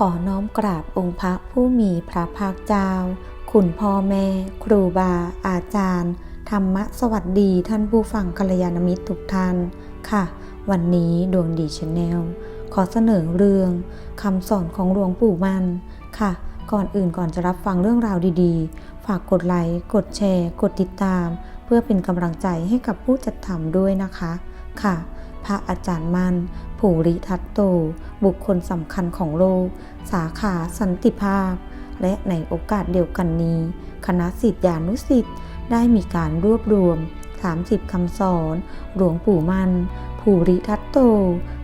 ขอน้อมกราบองค์พระผู้มีพระภาคเจ้าคุณพ่อแม่ ครูบา อาจารย์ ธรรมะสวัสดีท่านผู้ฟังกัลยาณมิตรทุกท่านค่ะ วันนี้ดวงดีชาแนลขอเสนอเรื่องคำสอนของหลวงปู่มันค่ะ ก่อนอื่นก่อนจะรับฟังเรื่องราวดีๆ ฝากกดไลค์กดแชร์ กดติดตาม เพื่อเป็นกำลังใจให้กับผู้จัดทำด้วยนะคะ ค่ะ พระอาจารย์มันภูริทัตโต บุคคลสำคัญของโลก สาขาสันติภาพ และในโอกาสเดียวกันนี้ คณะสิทธิานุสิทธิ์ได้มีการรวบรวม 30 คำสอน หลวงปู่มันภูริทัตโต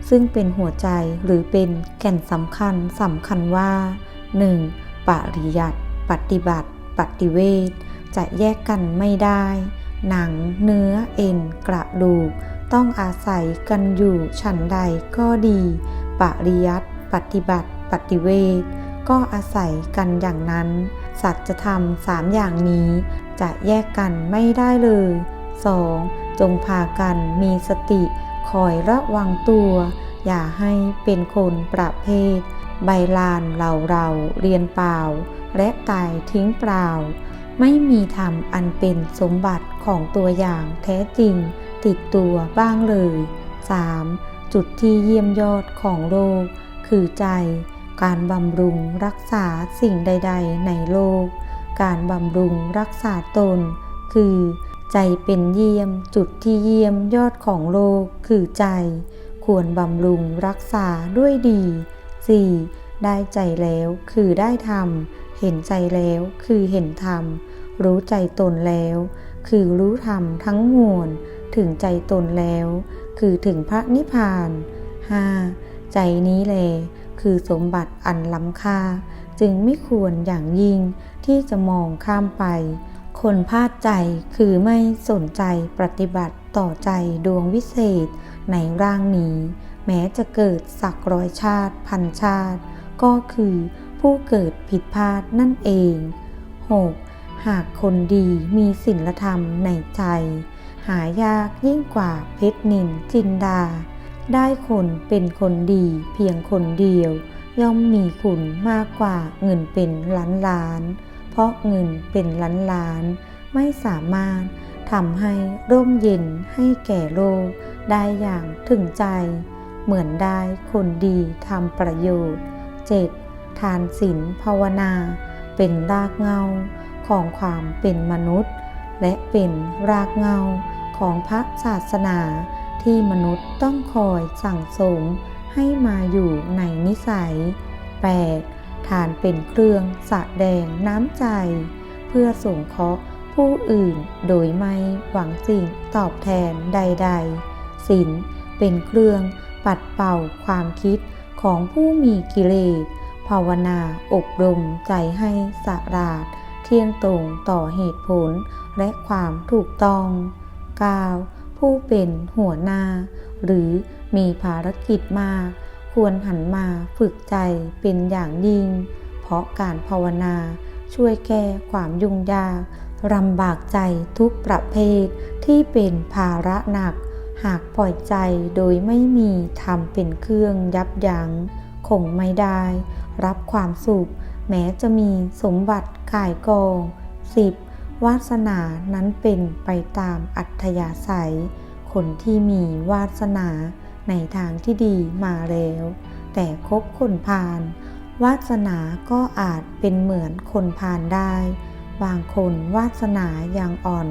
ซึ่งเป็นหัวใจหรือเป็นแก่นสำคัญสำคัญว่า 1. ปริยัติปฏิบัติ ปฏิเวทจะแยกกันไม่ได้ หนัง เนื้อเอ็น กระดูก ต้องอาศัยกันอยู่ฉันใดก็ดี ปริยัติปฏิบัติ ปฏิเวทก็อาศัยกันอย่างนั้น สัจธรรมสามอย่างนี้จะแยกกันไม่ได้เลย 2. จงพากันมีสติคอยระวังตัว อย่าให้เป็นคนประเภท ใบลานเหล่าเราเรียนเปล่า และตายทิ้งเปล่า ไม่มีธรรมอันเป็นสมบัติของตัวอย่างแท้จริง ติดตัวบ้างเลย 3. จุดที่เยี่ยมยอดของโลก คือใจ การบำรุงรักษาสิ่งใด ๆ ในโลก การบำรุงรักษาตน คือ ใจเป็นเยี่ยม จุดที่เยี่ยมยอดของโลก คือใจ ควรบำรุงรักษาด้วยดี 4. ได้ใจแล้วคือได้ธรรมเห็นใจแล้วคือเห็นธรรมรู้ใจตนแล้ว คือรู้ธรรมทั้งมวล ถึงใจตนแล้ว คือถึงพระนิพพาน 5. ใจนี้แล คือสมบัติอันล้ำค่า จึงไม่ควรอย่างยิ่งที่จะมองข้ามไป คนพลาดใจคือไม่สนใจปฏิบัติต่อใจดวงวิเศษในร่างนี้ แม้จะเกิดสักร้อยชาติพันชาติ ก็คือผู้เกิดผิดพลาดนั่นเอง 6. หากคนดีมีศีลธรรมในใจ หายากยิ่งกว่าเพชรนินจินดา ได้คนเป็นคนดีเพียงคนเดียว ย่อมมีคุณมากกว่าเงินเป็นล้านล้าน เพราะเงินเป็นล้านล้าน ไม่สามารถทำให้ร่มเย็นให้แก่โลกได้อย่างถึงใจ เหมือนได้คนดีทำประโยชน์ 7. ทานศีลภาวนา เป็นรากเงาของความเป็นมนุษย์ และเป็นรากเงา ของพระศาสนาที่มนุษย์ต้องคอยสั่งสมให้มาอยู่ในนิสัย 8. ทานเป็นเครื่องสะแดงน้ำใจ เพื่อส่งเคราะห์ผู้อื่นโดยไม่หวังสิ่งตอบแทนใด ๆศีลเป็นเครื่องปัดเป่าความคิดของผู้มีกิเลสภาวนาอบรมใจให้สะอาด เที่ยงตรงต่อเหตุผลและความถูกต้อง 9. ผู้เป็นหัวหน้า หรือมีภารกิจมาก ควรหันมาฝึกใจเป็นอย่างยิ่ง เพราะการภาวนาช่วยแก้ความยุ่งยากลำบากใจทุกประเภทที่เป็นภาระหนัก หากปล่อยใจโดยไม่มีทำเป็นเครื่องยับยัง้งคงไม่ได้ รับความสุข แม้จะมีสมบัติกายกอง 10. วาสนานั้นเป็นไปตามอัธยาศัย คนที่มีวาสนาในทางที่ดีมาแล้ว แต่คบคนพาลวาสนาก็อาจเป็นเหมือนคนพาลได้ บางคนวาสนายังอ่อน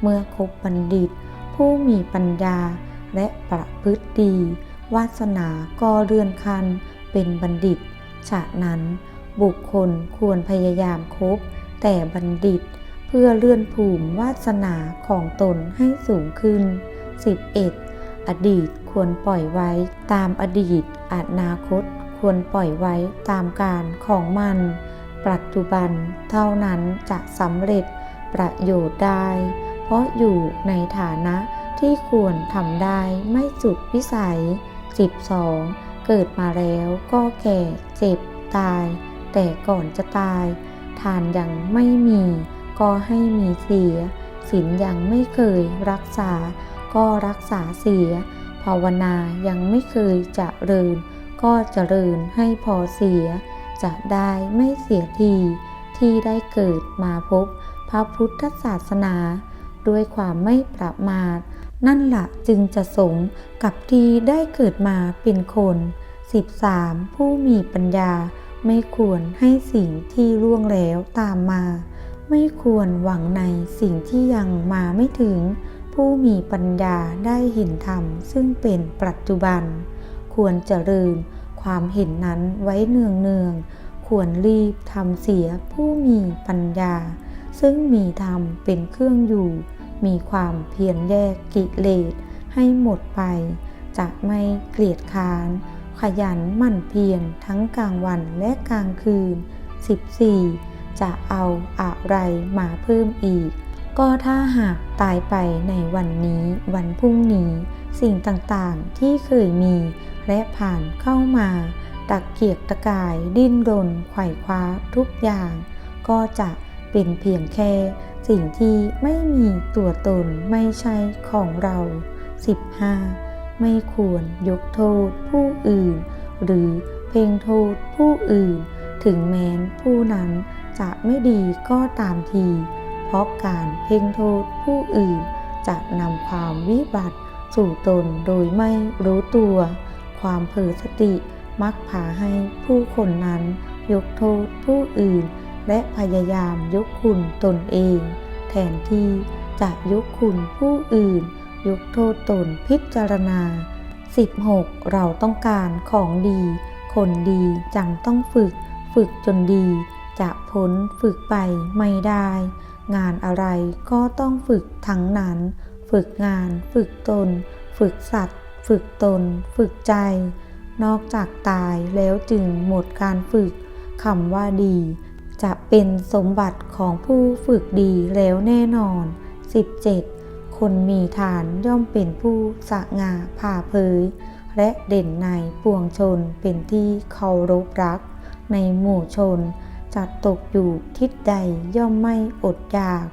เมื่อคบบัณฑิต ผู้มีปัญญาและประพฤติดี วาสนาก็เลื่อนขั้นเป็นบัณฑิตฉะนั้นบุคคลควรพยายามคบแต่บัณฑิต พื่อเลื่อนภูมิวาสนาของตนให้สูงขึ้น 11. อดีตควรปล่อยไว้ตามอดีตอนาคต ควรปล่อยไว้ตามการของมัน ปัจจุบันเท่านั้นจะสำเร็จประโยชน์ได้ เพราะอยู่ในฐานะที่ควรทำได้ไม่สุดวิสัย 12. เกิดมาแล้วก็แก่เจ็บตาย แต่ก่อนจะตาย ทานยังไม่มี ก็ให้มีเสียศีลยังไม่เคยรักษา ก็รักษาเสีย ภาวนายังไม่เคยจะเริญ ก็เจริญให้พอเสีย จะได้ไม่เสียที ที่ได้เกิดมาพบพระพุทธศาสนา ด้วยความไม่ประมาท นั่นละจึงจะสมกับที่ได้เกิดมาเป็นคน 13. ผู้มีปัญญาไม่ควรให้สิ่งที่ล่วงแล้วตามมา ไม่ควรหวังในสิ่งที่ยังมาไม่ถึง ผู้มีปัญญาได้เห็นธรรมซึ่งเป็นปัจจุบัน ควรเจริญความเห็นนั้นไว้เนืองเนืองๆควรรีบทำเสียผู้มีปัญญา ซึ่งมีธรรมเป็นเครื่องอยู่ มีความเพียรแยกกิเลสให้หมดไป จะไม่เกลียดค้าน ขยันหมั่นเพียรทั้งกลางวันและกลางคืน 14. จะเอาอะไรมาเพิ่มอีก ก็ถ้าหากตายไปในวันนี้วันพรุ่งนี้ สิ่งต่างๆที่เคยมี และผ่านเข้ามาตะเกียกตะกายดิ้นรนไขว่คว้าทุกอย่าง ก็จะเป็นเพียงแค่สิ่งที่ไม่มีตัวตนไม่ใช่ของเรา 15. ไม่ควรยกโทษผู้อื่น หรือเพ่งโทษผู้อื่น ถึงแม้นผู้นั้น จะไม่ดีก็ตามที เพราะการเพ่งโทษผู้อื่น จะนำความวิบัติสู่ตนโดยไม่รู้ตัว ความเผลอสติมักพาให้ผู้คนนั้น ยกโทษผู้อื่น และพยายามยกคุณตนเอง แทนที่จะยกคุณผู้อื่น ยกโทษตนพิจารณา 16. เราต้องการของดี คนดีจังต้องฝึก ฝึกจนดี จะพ้นฝึกไปไม่ได้ งานอะไรก็ต้องฝึกทั้งนั้น ฝึกงาน ฝึกตน ฝึกสัตว์ ฝึกตน ฝึกใจ นอกจากตายแล้วจึงหมดการฝึกคำว่าดี จะเป็นสมบัติของผู้ฝึกดีแล้วแน่นอน 17. คนมีฐานย่อมเป็นผู้สง่าผ่าเผย และเด่นในปวงชนเป็นที่เคารพรักในหมู่ชน จะตกอยู่ทิศใดย่อมไม่อดอยาก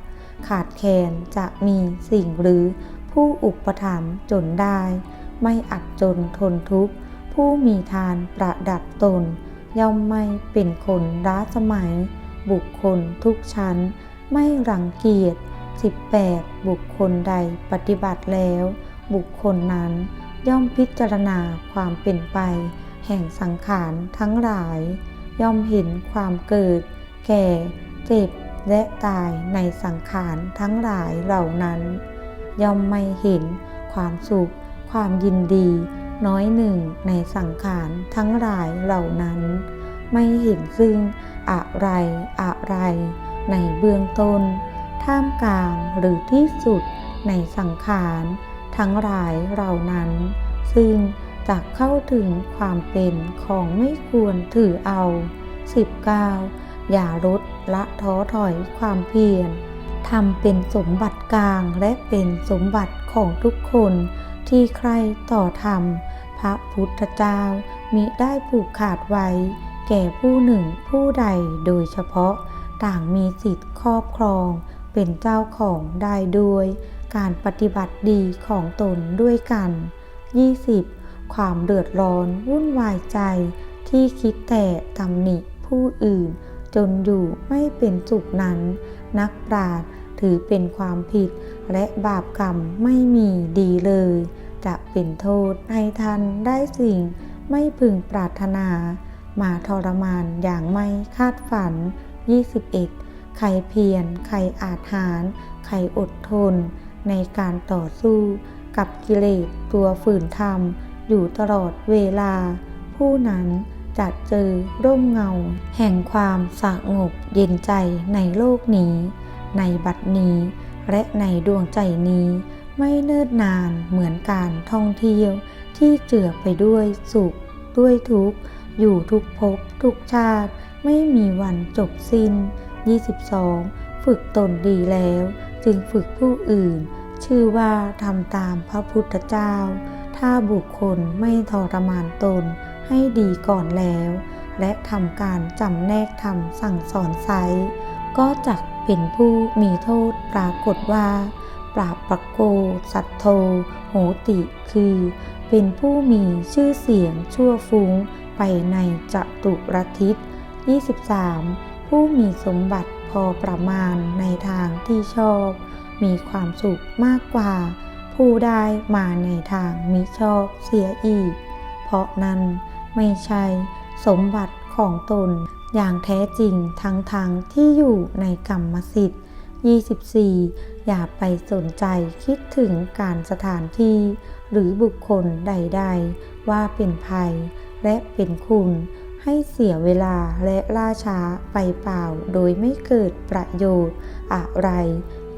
ขาดแคลนจะมีสิ่งหรือผู้อุปถัมภ์จนได้ ไม่อัดจนทนทุกข์ ผู้มีทานประดับตน ย่อมไม่เป็นคนล้าสมัย บุคคลทุกชั้น ไม่รังเกียจ 18. บุคคลใดปฏิบัติแล้ว บุคคลนั้นย่อมพิจารณาความเป็นไป แห่งสังขารทั้งหลาย ย่อมเห็นความเกิด แก่ เจ็บและตายในสังขารทั้งหลายเหล่านั้น ย่อมไม่เห็นความสุข ความยินดี น้อยหนึ่งในสังขารทั้งหลายเหล่านั้น ไม่เห็นซึ่งอะไรอะไร ในเบื้องต้น ท่ามกลางหรือที่สุดในสังขารทั้งหลายเหล่านั้น ซึ่ง จะเข้าถึงความเป็นของไม่ควรถือเอา 19. อย่าลดละท้อถอยความเพียรทำเป็นสมบัติกลางและเป็นสมบัติของทุกคนที่ใครต่อธรรม พระพุทธเจ้ามิได้ผูกขาดไว้ แก่ผู้หนึ่งผู้ใดโดยเฉพาะต่างมีสิทธิ์ครอบครอง เป็นเจ้าของได้ด้วย การปฏิบัติดีของตนด้วยกัน 20. ความเดือดร้อนวุ่นวายใจ ที่คิดแต่ตำหนิผู้อื่น จนอยู่ไม่เป็นสุขนั้น นักปราชญ์ถือเป็นความผิด และบาปกรรมไม่มีดีเลย จะเป็นโทษให้ท่านได้สิ่งไม่พึงปรารถนา มาทรมานอย่างไม่คาดฝัน 21. ใครเพียรใครอาจหารใครอดทน ในการต่อสู้กับกิเลสตัวฝืนธรรม อยู่ตลอดเวลา ผู้นั้นจะเจอร่มเงา แห่งความสงบเย็นใจในโลกนี้ ในบัดนี้ และในดวงใจนี้ ไม่เนิ่นนานเหมือนการท่องเที่ยว ที่เจือไปด้วยสุขด้วยทุกข์ อยู่ทุกภพทุกชาติ ไม่มีวันจบสิ้น 22. ฝึกตนดีแล้ว จึงฝึกผู้อื่น ชื่อว่าทำตามพระพุทธเจ้า ถ้าบุคคลไม่ทรมานตนให้ดีก่อนแล้ว และทำการจำแนกทำสั่งสอนไซก็จะเป็นผู้มีโทษปรากฏว่า ปราบปรโก สัตโธโหติ คือ เป็นผู้มีชื่อเสียงชั่วฟุ้งไปในจตุรทิศ23 ผู้มีสมบัติพอประมาณในทางที่ชอบ มีความสุขมากกว่า ผู้ได้มาในทางมิชอบเสียอีก เพราะนั้นไม่ใช่สมบัติของตนอย่างแท้จริงทั้งทางที่อยู่ในกรรมสิทธิ์ 24 อย่าไปสนใจคิดถึงการสถานที่ หรือบุคคลใด ๆ ว่าเป็นภัย และเป็นคุณให้เสียเวลาและล่าช้าไปเปล่าโดยไม่เกิดประโยชน์อะไร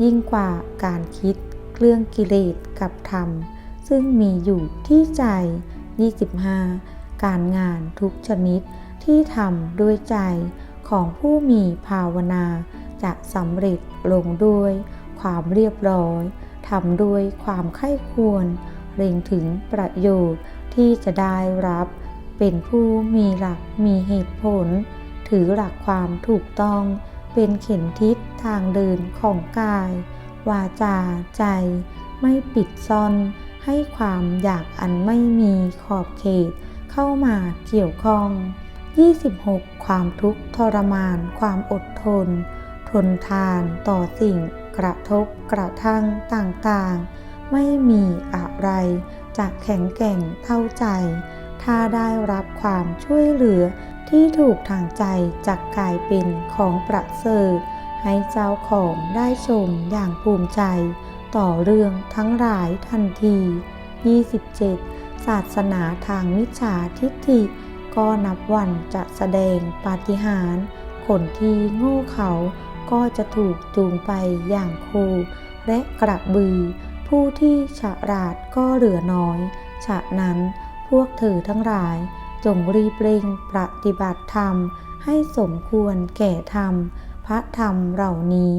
ยิ่งกว่าการคิด เรื่องกิเลสกับธรรม ซึ่งมีอยู่ที่ใจ 25 การงานทุกชนิดที่ทำด้วยใจของผู้มีภาวนาจะสำเร็จลงด้วยความเรียบร้อยทำด้วยความไข้ควรเล็งถึงประโยชน์ที่จะได้รับ เป็นผู้มีหลักมีเหตุผล ถือหลักความถูกต้องเป็นเข็มทิศทางเดินของกาย วาจาใจ ไม่ปิดซ่อน ให้ความอยากอันไม่มีขอบเขต เข้ามาเกี่ยวข้อง 26 ความทุกข์ทรมาน ความอดทน ทนทานต่อสิ่งกระทบกระทั่งต่างๆ ไม่มีอะไรจะแข็งแกร่งเท่าใจ ถ้าได้รับความช่วยเหลือที่ถูกทางใจจะกลายเป็นของประเสริฐ ให้เจ้าของได้ชมอย่างภูมิใจ ต่อเรื่องทั้งหลายทันที 27 ศาสนาทางมิจฉาทิฏฐิ ก็นับวันจะแสดงปาฏิหาริย์คนที่โง่เขาก็จะถูกจูงไปอย่างโคและกระบือ ผู้ที่ฉลาดก็เหลือน้อย ฉะนั้นพวกเธอทั้งหลาย จงรีบเร่งปฏิบัติธรรม ให้สมควรแก่ธรรม พระธรรมเหล่านี้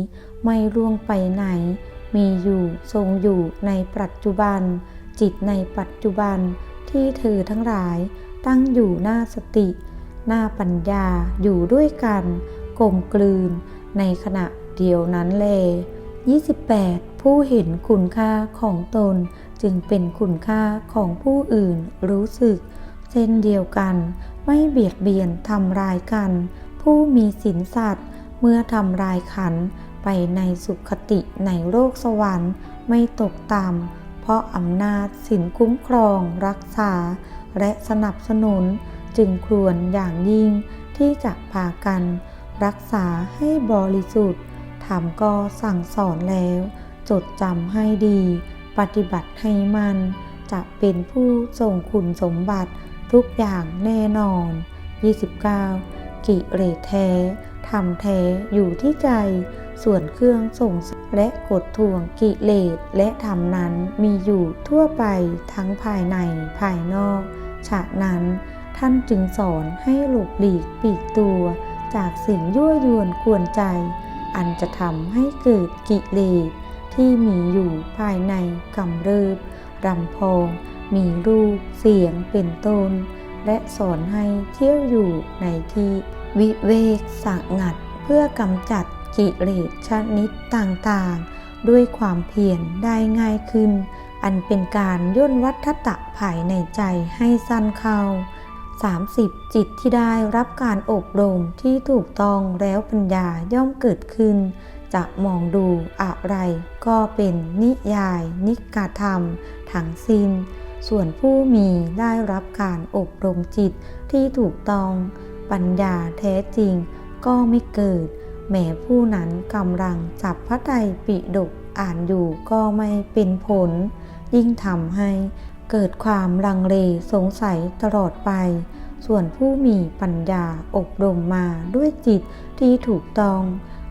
ไม่ล่วงไปไหน มีอยู่ทรงอยู่ในปัจจุบัน จิตในปัจจุบันที่เธอทั้งหลายตั้งอยู่หน้าสติ หน้าปัญญาอยู่ด้วยกันกลมกลืนในขณะเดียวนั้นแล28 ผู้เห็นคุณค่าของตนจึงเป็นคุณค่าของผู้อื่นรู้สึก เช่นเดียวกัน ไม่เบียดเบียนทำร้ายกัน ผู้มีศีลสัตว์ เมื่อทำลายขันไปในสุขติในโลกสวรรค์ไม่ตกต่ำเพราะอำนาจศีลคุ้มครองรักษา และสนับสนุนจึงควรอย่างยิ่งที่จะพากัน รักษาให้บริสุทธิ์ธรรมก็สั่งสอนแล้ว จดจำให้ดี ปฏิบัติให้มัน จะเป็นผู้ทรงคุณสมบัติทุกอย่างแน่นอน 29 กิเลสแท้ทำแท้อยู่ที่ใจ ส่วนเครื่องส่งและกดทวงกิเลสและธรรมนั้นมีอยู่ทั่วไปทั้งภายในภายนอก ฉะนั้นท่านจึงสอนให้หลบหลีกปีกตัว จากสิ่งยั่วยวนกวนใจ อันจะทำให้เกิดกิเลสที่มีอยู่ภายในกำเริบรำพอง มีรูปเสียงเป็นต้น และสอนให้เที่ยวอยู่ในที่วิเวกสงัด เพื่อกำจัดกิเลสชนิดต่างๆ ด้วยความเพียรได้ง่ายขึ้น อันเป็นการย่นวัฏฏะภายในใจให้สั้นเข้า 30 จิตที่ได้รับการอบรมที่ถูกต้องแล้วปัญญาย่อมเกิดขึ้น จะมองดูอะไรก็เป็นนิยาย นิกาธรรม ทั้งสิ้น ส่วนผู้มีได้รับการอบรมจิตที่ถูกต้อง ปัญญาแท้จริงก็ไม่เกิด แม้ผู้นั้นกำลังจับพระไตรปิฎกอ่านอยู่ก็ไม่เป็นผล ยิ่งทำให้เกิดความลังเลสงสัยตลอดไป ส่วนผู้มีปัญญาอบรมมาด้วยจิตที่ถูกต้อง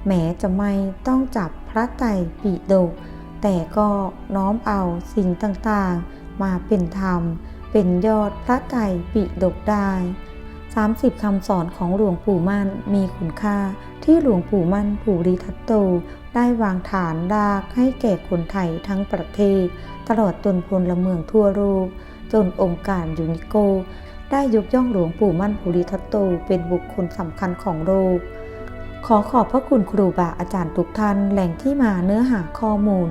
แม้จะไม่ต้องจับพระไตรปิฎกแต่ก็น้อมเอาสิ่งต่างๆ มาเป็นธรรม เป็นยอดพระไตรปิฎกได้ 30 คำสอนของหลวงปู่มั่นมีคุณค่าที่หลวงปู่มั่นภูริทัตโต ได้วางฐานรากให้แก่คนไทยทั้งประเทศ ตลอดจนพลเมืองทั่วโลกจนองค์การยูนิโก ได้ยกย่องหลวงปู่มั่นภูริทัตโต เป็นบุคคลสำคัญของโลกขอขอบพระคุณครูบาอาจารย์ทุกท่านแหล่งที่มาเนื้อหาข้อมูล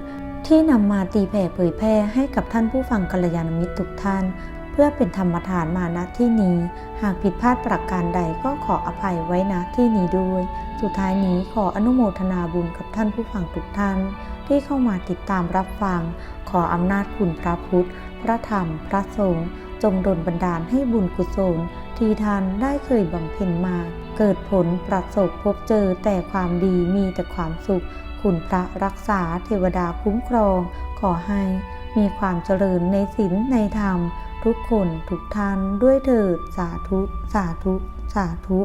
ที่นำมาตีแผ่เผยแพร่ให้กับท่านผู้ฟังกัลยาณมิตรทุกท่าน เพื่อเป็นธรรมทานมาณที่นี้ หากผิดพลาดประการใดก็ขออภัยไว้ณที่นี้ด้วย สุดท้ายนี้ขออนุโมทนาบุญกับท่านผู้ฟังทุกท่าน ที่เข้ามาติดตามรับฟัง ขออำนาจคุณพระพุทธ พระธรรม พระสงฆ์จงดลบันดาลให้บุญกุศลที่ท่านได้เคยบำเพ็ญมา เกิดผลประสบพบเจอแต่ความดีมีแต่ความสุข คุณพระรักษาเทวดาคุ้มครอง ขอให้มีความเจริญในศีลในธรรม ทุกคนทุกท่านด้วยเถิดสาธุ สาธุ สาธุ